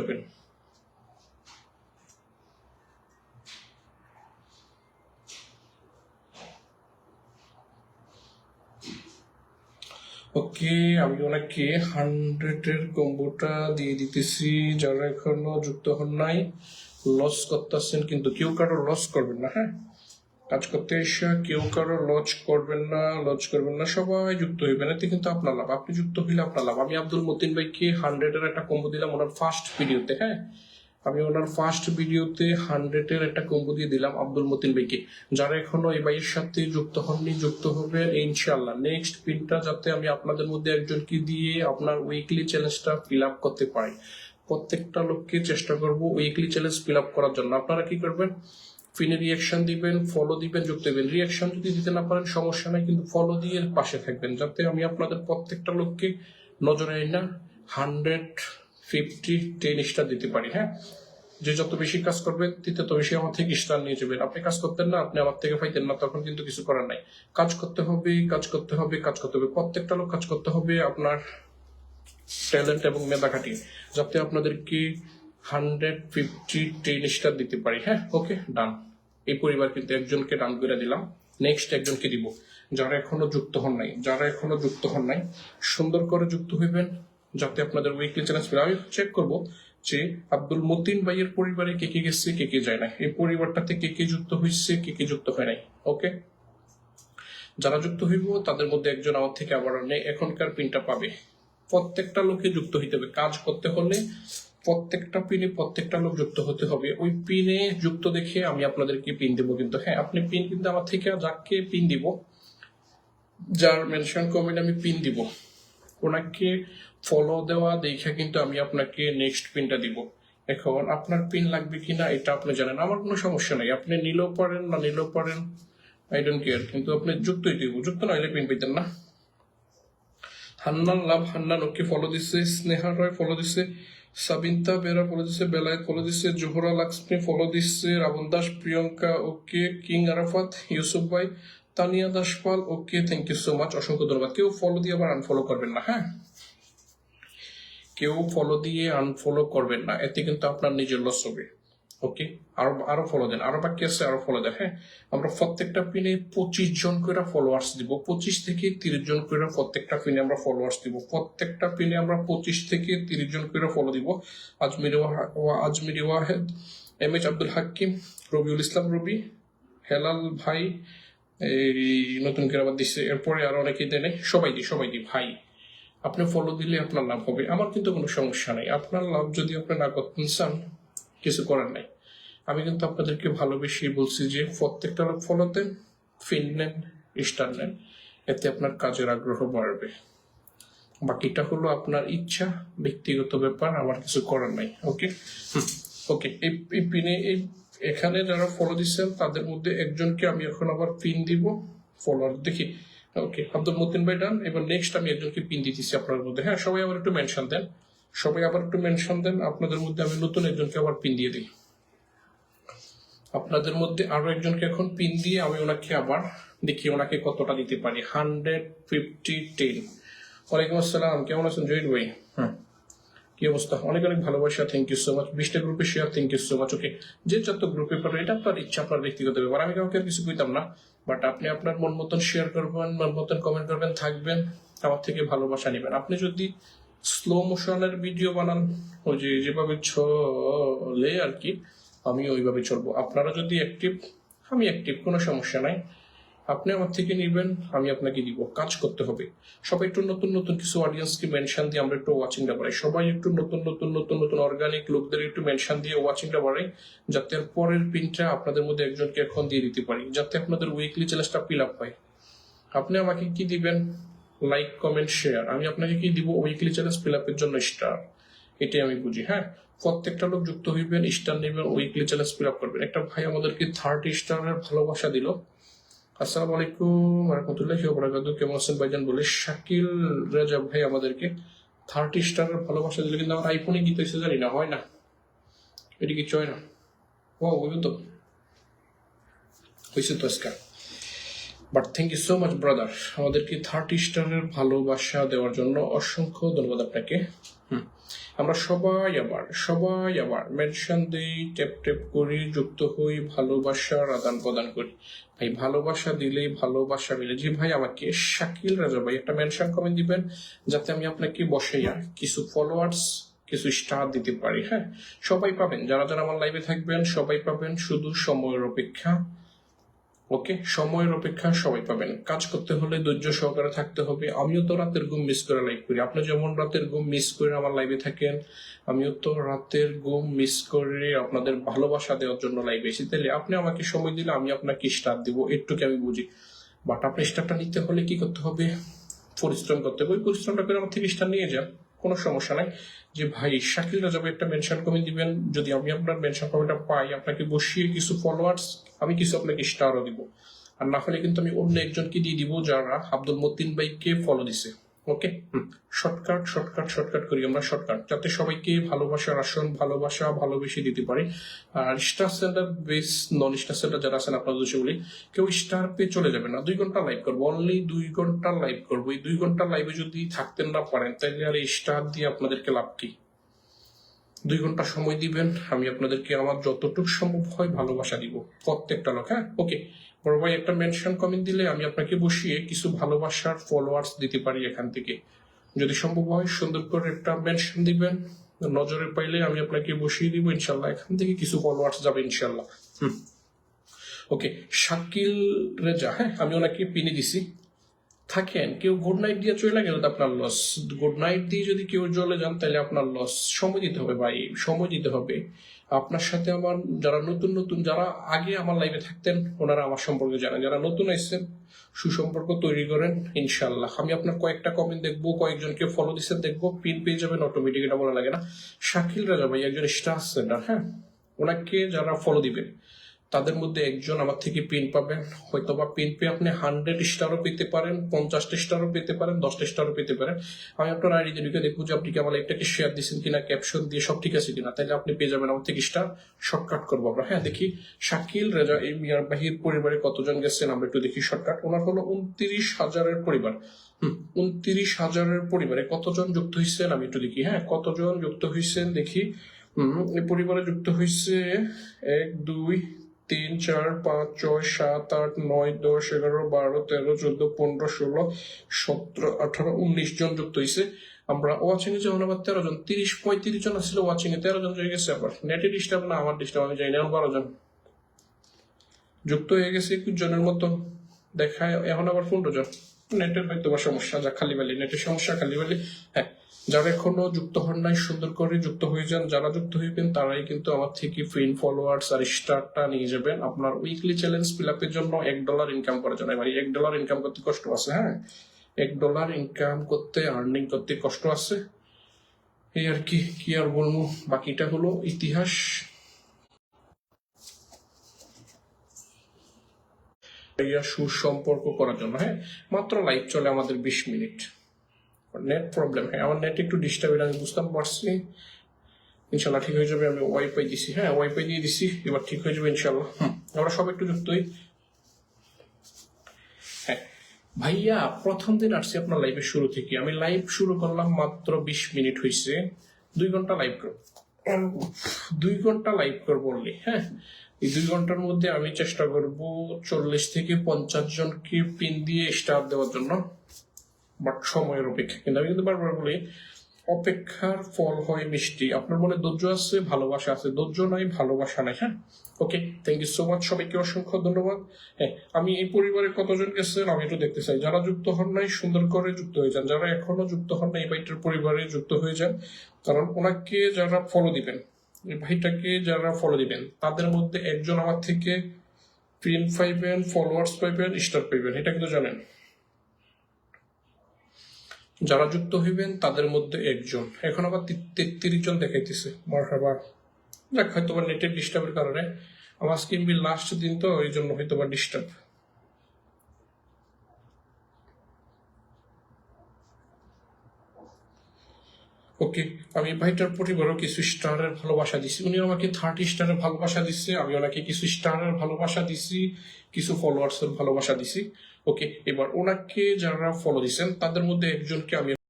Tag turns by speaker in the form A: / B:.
A: open ওকে আমি ওনাকে হান্ড্রেডের কম্বোটা দিয়ে দিতেছি যারা এখনো যুক্ত হন নাই লস করতেছেন কিন্তু কেউ কারো লস করবেন না হ্যাঁ কাজ করতে এসে কেউ কারো লজ করবেন না লজ করবেন না সবাই যুক্ত হইবেন এতে কিন্তু আপনার লাভ আপনি যুক্ত হইলে আপনার লাভ আমি আব্দুল মতিন ভাইকে হান্ড্রেডের একটা কম্বো দিলাম ওনার ফার্স্ট ভিডিওতে হ্যাঁ আমি ওনার ফার্স্ট ভিডিওতে হান্ড্রেডের একটা কম্বো দিয়ে দিলাম আব্দুল মতিন ভাইকে যারা এখনো এই ভাইয়ের সাথে যুক্ত হননি যুক্ত হবে ইনশাল্লাহ নেক্সট পিনটা যাতে আমি আপনাদের মধ্যে একজনকে দিয়ে আপনার উইকলি চ্যালেঞ্জটা ফিল আপ করতে পারি প্রত্যেকটা লোককে চেষ্টা করব উইকলি চ্যালেঞ্জ ফিল আপ করার জন্য আপনারা কি করবেন ফিনে রিয়াকশন দিবেন ফলো দিবেন যোগ দেবেন রিয়াকশন যদি দিতে না পারেন সমস্যা নাই কিন্তু ফলো দিয়ে পাশে থাকবেন যাতে আমি আপনাদের প্রত্যেকটা লোককে নজরে না হান্ড্রেড ফিফটি টেন স্টার দিতে পারি হ্যাঁ যে যত বেশি কাজ করবে তত বেশি আমার থেকে স্টার নিয়ে যাবেন আপনি কাজ করতেন না আপনি আমার থেকে পাইতেন না তখন কিন্তু কিছু করার নাই কাজ করতে হবে কাজ করতে হবে কাজ করতে হবে প্রত্যেকটা লোক কাজ করতে হবে আপনার ট্যালেন্ট এবং মেধা খাটিয়ে যাতে আপনাদেরকে হান্ড্রেড ফিফটি টেন স্টার দিতে পারি হ্যাঁ ওকে ডান এই পরিবার কিন্তু একজনকে ডান করে দিলাম নেক্সট একজনকে দিব যারা এখনো যুক্ত হন নাই যারা এখনো যুক্ত হন নাই সুন্দর করে যুক্ত হইবেন যাতে আপনাদের উইকলি চ্যালেঞ্জ পেলে আমি চেক করব যে আব্দুল মতিন ভাইয়ের পরিবারে কে কে গেছে কে কে যায় না এই পরিবারটাতে কে কে যুক্ত হয়েছে কে কে যুক্ত হয় নাই ওকে যারা যুক্ত হইব তাদের মধ্যে একজন আমার থেকে আবার এখনকার পিনটা পাবে প্রত্যেকটা লোকে যুক্ত হইতে হবে কাজ করতে হলে প্রত্যেকটা পিনে প্রত্যেকটা লোক যুক্ত হতে হবে ওই পিনে যুক্ত দেখে আমি আপনাদেরকে পিন দিব কিন্তু হ্যাঁ আপনি পিন কিন্তু আমার থেকে যাকে পিন দিব যার মেনশন কমেন্ট আমি পিন দিব ওনাকে ফলো দেওয়া দেখে কিন্তু আমি আপনাকে নেক্সট পিনটা দিব এখন আপনার পিন লাগবে কিনা এটা আপনি জানেন আমার কোনো সমস্যা নাই আপনি নিলেও পারেন না নিলেও পারেন আই ডোন্ট কেয়ার কিন্তু আপনি যুক্তই দিব যুক্ত না হলে পিন পেতেন না Hannan love Hannan okay follow দিচ্ছে স্নেহা রয় ফলো দিচ্ছে সাবিন্তা বেরা ফলো দিচ্ছে বেলায়েত ফলো দিচ্ছে জোহরা লাক্সমী ফলো দিচ্ছে রাবণ দাস প্রিয়ঙ্কা ওকে কিং আরাফাত ইউসুফ ভাই Tania Daspal okay thank you so much অসংখ্য ধন্যবাদ কেউ ফলো দিয়ে আবার আনফলো করবেন না হ্যাঁ কেউ ফলো দিয়ে আনফলো করবেন না এতে কিন্তু আপনার নিজের লস হবে ওকে আরো আরো ফলো দেন আরো বাকি আছে আরো ফলো দেন হ্যাঁ আমরা প্রত্যেকটা পিনে পঁচিশ জন করে ফলোয়ার্স দিব পঁচিশ থেকে তিরিশ জন করে প্রত্যেকটা পিনে আমরা ফলোয়ার্স দিব প্রত্যেকটা পিনে আমরা পঁচিশ থেকে তিরিশ জন করে ফলো দিব আজমির আজমির ওয়াহেদ এম এইচ আব্দুল হাকিম রবিউল ইসলাম রবি হেলাল ভাই এই নতুন করে আবার দিচ্ছে এরপরে আরো অনেকে দেয় সবাই দি সবাই দি ভাই আপনি ফলো দিলে আপনার লাভ হবে আমার কিন্তু কোনো সমস্যা নেই আপনার লাভ যদি আপনি না করতে চান কিছু করার নাই আমি কিন্তু আপনাদেরকে ভালোবেসে বলছি যে প্রত্যেকটা ফলোতে ইস্টার নেন এতে আপনার কাজের আগ্রহ বাড়বে বাকিটা হলো আপনার ইচ্ছা ব্যক্তিগত ব্যাপার আমার কিছু করার নাই ওকে ওকে এই পিনে এই এখানে যারা ফলো দিচ্ছেন তাদের মধ্যে একজনকে আমি এখন আবার পিন দিব ফলোয়ার দেখি ওকে আব্দুল মতিন ভাই ডান এবার নেক্সট আমি একজনকে পিন দিতেছি আপনার মধ্যে হ্যাঁ সবাই আবার একটু মেনশন দেন সবাই আবার একটু মেনশন দেন আপনাদের মধ্যে আমি নতুন একজনকে আবার পিন দিয়ে দিই আপনাদের মধ্যে আরো একজনকে এখন পিন দিয়ে আমি ওনাকে আবার দেখি ওনাকে কতটা দিতে পারি হান্ড্রেড ফিফটি টেন ওয়ালাইকুম আসসালাম কেমন আছেন জয়ীর ভাই হ্যাঁ কি অবস্থা অনেক অনেক ভালোবাসা থ্যাংক ইউ সো মাচ বিশটা গ্রুপে share thank you so much okay যে যত গ্রুপে পারবে এটা আপনার ইচ্ছা আপনার ব্যক্তিগত ব্যাপার আমি কাউকে কিছু কইতাম না বাট আপনি আপনার মন মতন শেয়ার করবেন মন মতন কমেন্ট করবেন থাকবেন আমার থেকে ভালোবাসা নেবেন আপনি যদি স্লো মোশনের ভিডিও বানান ওই যে যেভাবে চলে আর কি আমি ওইভাবে চলবো আপনারা যদি অ্যাক্টিভ আমি অ্যাক্টিভ কোনো সমস্যা নাই আপনি আমার থেকে নেবেন আমি আপনাকে দিব কাজ করতে হবে সবাই একটু নতুন নতুন কিছু অডিয়েন্সকে মেনশন দিয়ে আমরা একটু ওয়াচিংটা বাড়াই সবাই একটু নতুন নতুন নতুন নতুন অর্গানিক লোকদের একটু মেনশন দিয়ে ওয়াচিংটা বাড়াই যাতে পরের পিনটা আপনাদের মধ্যে একজনকে এখন দিয়ে দিতে পারি যাতে আপনাদের উইকলি চ্যালেঞ্জটা ফিল আপ হয় আপনি আমাকে কি দিবেন লাইক কমেন্ট শেয়ার আমি আপনাকে কি দিব উইকলি চ্যালেঞ্জ ফিল আপের জন্য স্টার এটাই আমি বুঝি হ্যাঁ প্রত্যেকটা লোক যুক্ত হইবেন স্টার নেবেন উইকলি চ্যালেঞ্জ ফিল আপ করবেন একটা ভাই আমাদেরকে থার্টি স্টারের ভালোবাসা দিল আসসালামু আলাইকুম রহমতুল্লাহ ওবরাকাতু কেমন আছেন ভাইজান বলে শাকিল রাজা ভাই আমাদেরকে থার্টি স্টারের ভালোবাসা দিল কিন্তু আমার আইফোনে কি হয়েছে জানি না হয় না এটা কিছু হয় না ও বুঝুন তো হয়েছে তো আজকাল but thank you so much brother আমাদেরকে থার্টি স্টারের ভালোবাসা দেওয়ার জন্য অসংখ্য ধন্যবাদ আপনাকে আমরা সবাই আবার সবাই আবার মেনশন দিই ট্যাপ ট্যাপ করি যুক্ত হই ভালোবাসার আদান প্রদান করি ভাই ভালোবাসা দিলেই ভালোবাসা মিলে জি ভাই আমাকে শাকিল রাজা ভাই একটা মেনশন কমেন্ট দিবেন যাতে আমি আপনাকে বসাইয়া কিছু ফলোয়ার্স কিছু স্টার দিতে পারি হ্যাঁ সবাই পাবেন যারা যারা আমার লাইভে থাকবেন সবাই পাবেন শুধু সময়ের অপেক্ষা ওকে সময়ের অপেক্ষা সবাই পাবেন কাজ করতে হলে ধৈর্য সহকারে থাকতে হবে আমিও তো রাতের ঘুম মিস করে লাইভ করি আপনি যেমন রাতের ঘুম মিস করে আমার লাইভে থাকেন আমিও তো রাতের ঘুম মিস করে আপনাদের ভালোবাসা দেওয়ার জন্য লাইভে এসে তাহলে আপনি আমাকে সময় দিলে আমি আপনাকে স্টার দিব একটুকে আমি বুঝি বাট আপনি স্টারটা নিতে হলে কি করতে হবে পরিশ্রম করতে হবে ওই পরিশ্রমটা করে আমার থেকে স্টার নিয়ে যান কোনো সমস্যা নাই যে ভাই শাকিল রাজব একটা মেনশন কমে দিবেন যদি আমি আপনার মেনশন কমেটা পাই আপনাকে বসিয়ে কিছু ফলোয়ার্স আমি কিছু আপনাকে স্টারও দিব আর না হলে কিন্তু আমি অন্য একজনকে দিয়ে দিব যারা আব্দুল মতিন ভাইকে ফলো দিছে ওকে শর্টকাট শর্টকাট শর্টকাট করি আমরা শর্টকাট যাতে সবাইকে ভালোবাসার আসন ভালোবাসা ভালোবেসে দিতে পারে আর star centre base non star centre যারা আছেন আপনাদের দেশে বলি কেউ স্টার পে চলে যাবে না দুই ঘন্টা লাইভ করবো অনলি দুই ঘন্টা লাইভ করবো এই দুই ঘন্টা লাইভে যদি থাকতেন না পারেন তাহলে আর এই স্টার দিয়ে আপনাদেরকে লাভ কি দুই ঘন্টা সময় দিবেন আমি আপনাদেরকে আমার যতটুকু সম্ভব হয় ভালোবাসা দিব প্রত্যেকটা লোক হ্যাঁ ওকে বড় ভাই একটা মেনশন কমেন্ট দিলে আমি আপনাকে বসিয়ে কিছু ভালোবাসার ফলোয়ার্স দিতে পারি এখান থেকে যদি সম্ভব হয় সুন্দর করে একটা মেনশন দিবেন নজরে পাইলে আমি আপনাকে বসিয়ে দিব ইনশাল্লাহ এখান থেকে কিছু ফলোয়ার্স যাবে ইনশাল্লাহ হুম ওকে শাকিল রেজা হ্যাঁ আমি ওনাকে পিনে দিছি থাকেন কেউ গুড নাইট দিয়ে চলে গেলে তো আপনার লস গুড নাইট দিয়ে যদি কেউ চলে যান তাহলে আপনার লস সময় দিতে হবে ভাই সময় দিতে হবে আপনার সাথে আমার যারা নতুন নতুন যারা আগে আমার লাইফে থাকতেন ওনারা আমার সম্পর্কে জানেন যারা নতুন আসছেন সুসম্পর্ক তৈরি করেন ইনশাল্লাহ আমি আপনার কয়েকটা কমেন্ট দেখবো কয়েকজনকে ফলো দিচ্ছেন দেখবো পিন পেয়ে যাবেন অটোমেটিক এটা বলা লাগে না শাকিল রাজা ভাই একজন স্টার সেন্টার হ্যাঁ ওনাকে যারা ফলো দিবেন তাদের মধ্যে একজন আমার থেকে পিন পাবেন হয়তো বা পিন পেয়ে আপনি হান্ড্রেড স্টারও পেতে পারেন পঞ্চাশটা স্টারও পেতে পারেন দশটা স্টারও পেতে পারেন আমি আপনার আইডি ঢুকে দেখবো যে আপনি কি আমার একটাকে শেয়ার দিচ্ছেন কিনা ক্যাপশন দিয়ে সব ঠিক আছে কিনা তাহলে আপনি পেয়ে যাবেন আমার থেকে স্টার শর্টকাট করবো আমরা হ্যাঁ দেখি শাকিল রেজা এই মিয়ার বাহির পরিবারে কতজন গেছেন আমরা একটু দেখি শর্টকাট ওনার হলো উনত্রিশ হাজারের পরিবার হুম উনত্রিশ হাজারের পরিবারে কতজন যুক্ত হয়েছেন আমি একটু দেখি হ্যাঁ কতজন যুক্ত হয়েছেন দেখি হম এই পরিবারে যুক্ত হয়েছে এক দুই তিন চার পাঁচ ছয় সাত আট নয় দশ এগারো বারো তেরো চোদ্দ পনেরো ষোলো সতেরো আঠারো উনিশ জন যুক্ত হয়েছে আমরা ওয়াচিং এ যেমন আবার তেরো জন তিরিশ পঁয়ত্রিশ জন আসলে ওয়াচিং এ তেরো জন হয়ে গেছে আবার নেটে ডিস্টার্ব না আমার ডিস্টার্ব আমি জানি না বারো জন যুক্ত হয়ে গেছে একুশ জনের মতো দেখায় এখন আবার পনেরো জন নেটের ভাই তোমার সমস্যা যা খালি বালি নেটের সমস্যা খালি বালি হ্যাঁ যারা এখনো যুক্ত হন নাই সুন্দর করে যুক্ত হয়ে যান যারা যুক্ত হইবেন তারাই কিন্তু আমার থেকে ফ্রেন ফলোয়ার্স আর স্টারটা নিয়ে যাবেন আপনার উইকলি চ্যালেঞ্জ ফিল আপের জন্য এক ডলার ইনকাম করার জন্য মানে এক ডলার ইনকাম করতে কষ্ট আছে হ্যাঁ এক ডলার ইনকাম করতে আর্নিং করতে কষ্ট আছে এই আর কি কি আর বলবো বাকিটা হলো ইতিহাস সুসম্পর্ক করার জন্য হ্যাঁ মাত্র লাইভ চলে আমাদের বিশ মিনিট নেট প্রবলেম হ্যাঁ আমার নেট একটু ডিস্টার্ব আমি বুঝতাম পারছি ইনশাল্লাহ ঠিক হয়ে যাবে আমি ওয়াইফাই দিছি হ্যাঁ ওয়াইফাই দিয়ে দিছি এবার ঠিক হয়ে যাবে ইনশাল্লাহ আমরা সব একটু যুক্ত হই হ্যাঁ, ভাইয়া প্রথম দিন আসছি আপনার লাইভের শুরু থেকে আমি লাইভ শুরু করলাম মাত্র বিশ মিনিট হয়েছে দুই ঘন্টা লাইভ করব দুই ঘন্টা লাইভ করব বললি হ্যাঁ এই দুই ঘন্টার মধ্যে আমি চেষ্টা করব চল্লিশ থেকে পঞ্চাশ জনকে পিন দিয়ে স্টার দেওয়ার জন্য বাট সময়ের অপেক্ষা কিন্তু আমি কিন্তু বারবার বলি অপেক্ষার ফল হয় মিষ্টি আপনার মনে ধৈর্য আছে ভালোবাসা আছে ধৈর্য নাই ভালোবাসা নাই হ্যাঁ okay thank you so much সবাইকে অসংখ্য ধন্যবাদ হ্যাঁ আমি এই পরিবারে কতজন গেছেন আমি একটু দেখতে চাই যারা যুক্ত হন নাই সুন্দর করে যুক্ত হয়ে যান যারা এখনো যুক্ত হন নাই এই বাইটার পরিবারে যুক্ত হয়ে যান কারণ ওনাকে যারা ফলো দিবেন ভাইটাকে যারা ফলো দিবেন তাদের মধ্যে একজন আমার থেকে ফিল্ম পাইবেন ফলোয়ার্স পাইবেন স্টার পাইবেন এটা কিন্তু জানেন যারা যুক্ত হইবেন তাদের মধ্যে একজন এখন আবার তেত্রিশ জন দেখাইতেছে মার্কাবার দেখ হয়তো বা নেটের ডিস্টার্বের কারণে আমার স্কিম বিল লাস্ট দিন তো ওই জন্য হয়তো বা ডিস্টার্ব ওকে আমি ভাইটার পরিবারও কিছু স্টারের ভালোবাসা দিছি উনি আমাকে থার্টি স্টারের ভালোবাসা দিচ্ছে আমি ওনাকে কিছু স্টারের ভালোবাসা দিছি কিছু ফলোয়ার্সের ভালোবাসা দিছি ওকে এবার ওনাকে যারা ফলো দিচ্ছেন তাদের মধ্যে একজনকে আমি